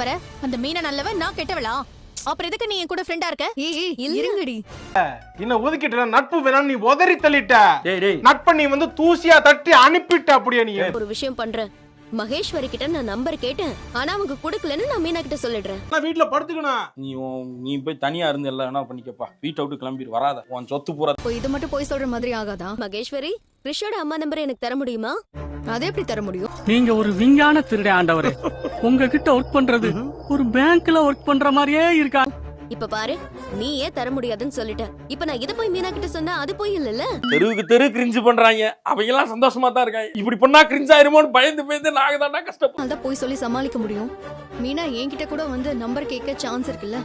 வர அந்த மீனா நல்லவ நான் கெட்டவளா? அப்புறம் எதுக்கு நீ என் கூட ஃப்ரெண்டா இருக்க? இருங்கடி. என்ன ஒதுக்கிட்ட நட்பு வேணாம் நீ உதறி தள்ளிட்ட. டேய் டேய். நட்பை நீ வந்து தூசியா தட்டி அனுப்பிட்ட அப்படியே நீ. ஒரு விஷயம் பண்றேன் மகேஸ்வரி கிட்ட நான் நம்பர் கேட்டேன். ஆனா அவங்க குடுக்கலன்னு நான் மீனா கிட்ட சொல்லிடுறேன். நான் வீட்டுல படுத்துக்கணும். நீ நீ போய் தனியா இருந்து எல்லாம் என்ன பண்ணிக்கப்பா வீட்டை விட்டு கிளம்பி வராத. உன் சொத்து இப்போ இது மட்டும் போய் சொல்ற மாதிரி ஆகாதா? மகேஸ்வரி கிறிஷோட அம்மா நம்பர் எனக்கு தர முடியுமா? அதை எப்படி தர முடியும்? நீங்க ஒரு விஞ்ஞான திருட ஆண்டவரே. உங்ககிட்ட ஒர்க் பண்றது ஒரு பேங்க்ல ஒர்க் பண்ற மாதிரியே இருக்கா? இப்ப பாரு நீ ஏன் தர முடியாதுன்னு சொல்லிட்ட இப்ப நான் இத போய் மீனா கிட்ட சொன்னா அது போய் இல்லல்ல? தெருவுக்கு தெரு கிரிஞ்சு பண்றாங்க. அவங்க எல்லாம் சந்தோஷமா தான் இருக்காங்க. இப்படி பண்ணா கிரிஞ்சு ஆயிருமோன்னு பயந்து பயந்து நாங்க தானே கஷ்டப்படும் அதான் போய் சொல்லி சமாளிக்க முடியும். மீனா என்கிட்ட கூட வந்து நம்பர் கேட்க சான்ஸ் இருக்குல்ல?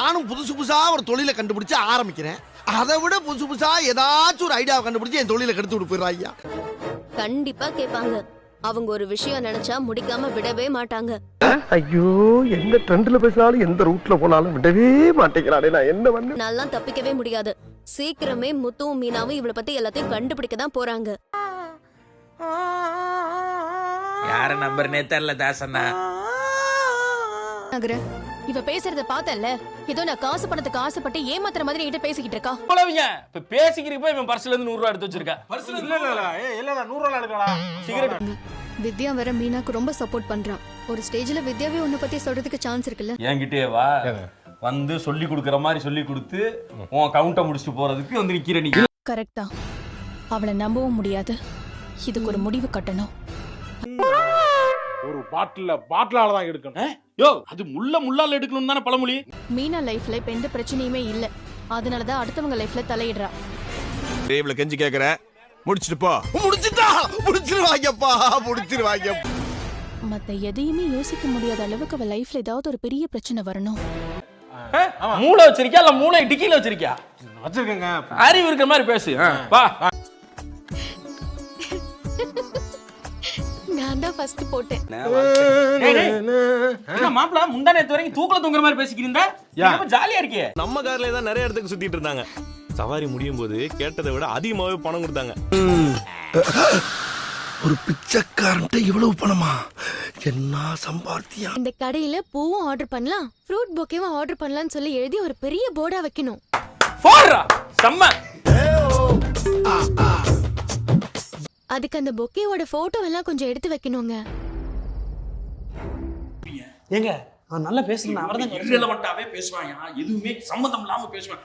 நானும் புதுசு புதுசா ஒரு தொழிலை கண்டுபிடிச்சு ஆரம்பிக்கிறேன். அதை விட புதுசு புதுசா ஏதாச்சும் ஒரு ஐடியாவை கண்டுபிடிச்சு என் தொழிலை கெடுத்து விட்டு போயிடுறா ஐயா கண்டிப்பா கேட்பாங்க அவங்க ஒரு விஷயம் நினைச்சா முடிக்காம விடவே மாட்டாங்க. ஐயோ எந்த ட்ரெண்ட்ல பேசினாலும் எந்த ரூட்ல போனாலும் விடவே மாட்டேங்கிறானே நான் என்ன பண்ண நான்லாம் தப்பிக்கவே முடியாது. சீக்கிரமே முத்துவும் மீனாவும் இவளை பத்தி எல்லாத்தையும் கண்டுபிடிக்க தான் போறாங்க. யார நம்பர்னே தெரியல தாசண்ணா. நகர இவ பேசுறத பார்த்தல ஏதோ நான் காசு பணத்துக்கு ஆசைப்பட்டு ஏமாத்துற மாதிரி என்கிட்ட பேசிக்கிட்டு இருக்கா? போலவீங்க இப்ப பேசிக்கிறப்ப இவன் பர்ஸ்ல இருந்து நூறு ரூபா எடுத்து வச்சிருக்கா. இல்ல இல்ல இல்ல. ஏய் இல்ல நூறு எடுக்கடா சிகரெட். வித்யா வேற மீனாக்கு ரொம்ப சப்போர்ட் பண்றான். ஒரு ஸ்டேஜ்ல வித்யாவே உன்னை பத்தி சொல்றதுக்கு சான்ஸ் இருக்குல்ல? என்கிட்டயே வா. வந்து சொல்லி கொடுக்குற மாதிரி சொல்லி கொடுத்து உன் கவுண்ட்டை முடிச்சுட்டு போறதுக்கு வந்து நிக்கிற நீ. கரெக்ட் தான் அவளை நம்பவும் முடியாது. இதுக்கு ஒரு முடிவு கட்டணும். ஒரு பாட்டில பாட்டிலால தான் எடுக்கணும். யோ அது முள்ள முள்ளால எடுக்கணும் தானே பழமொழி? மீனா லைஃப்ல இப்ப எந்த பிரச்சனையுமே இல்ல. அதனாலதான் அடுத்தவங்க லைஃப்ல தலையிடுறா. டேபிள கெஞ்சி கேக்குறேன் முடிச்சிட்டு போ. முடிச்சிட்டா? முடிச்சிருவாங்கப்பா முடிச்சிருவாங்க மத்த எதையுமே யோசிக்க முடியாத அளவுக்கு அவ லைஃப்ல ஏதாவது ஒரு பெரிய பிரச்சனை வரணும். மூளை வச்சிருக்கியா? இல்ல மூளை டிக்கில வச்சிருக்கியா? வச்சிருக்கேங்க. அறிவு இருக்கிற மாதிரி பேசு வா. நான் தான் ஃபர்ஸ்ட் போட்டேன். மாப்பிள முந்தா நேத்து வரைக்கும் தூக்கல தூங்குற மாதிரி பேசிக்கிறீங்க யா. ஜாலியா இருக்கே நம்ம கார்ல தான் நிறைய இடத்துக்கு சுத்திட்டு இருந்தாங்க. சவாரி முடியும் போது கேட்டதை விட அதிகமாவே பணம் கொடுத்தாங்க. ஒரு பிச்சைக்காரன்ட்ட இவ்வளவு பணமா? என்ன சம்பாத்தியம்? இந்த கடையில பூவும் ஆர்டர் பண்ணலாம் ஃப்ரூட் பொக்கேவும் ஆர்டர் பண்ணலாம்னு சொல்லி எழுதி ஒரு பெரிய போர்டா வைக்கணும். போடுறா. செம்ம. அதுக்கு அந்த பொக்கேவோட போட்டோ எல்லாம் கொஞ்சம் எடுத்து வைக்கணுங்க. ஏங்க அவன் நல்லா பேசுறான் அவர்தான் பேசுவான் எதுவுமே சம்மந்தம் இல்லாம பேசுவான்.